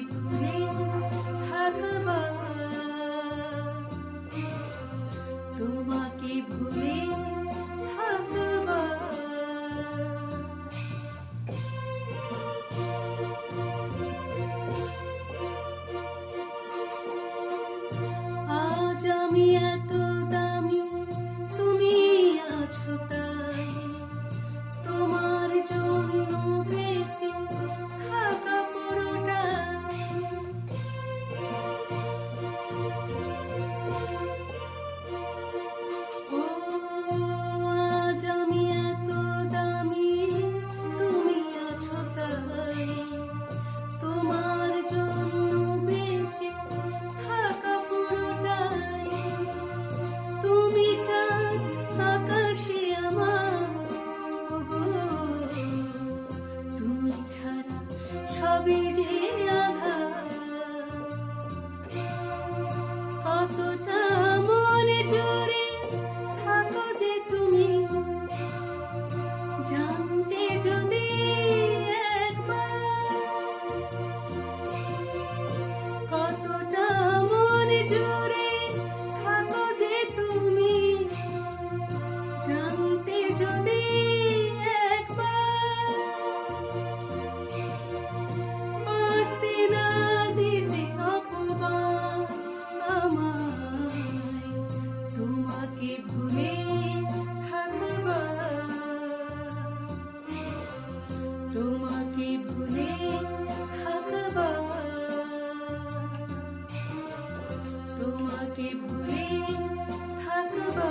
তোমাকে ভুলে কতটা থাকো যে তুমি। জানো তোকে ভুলে থাকবা?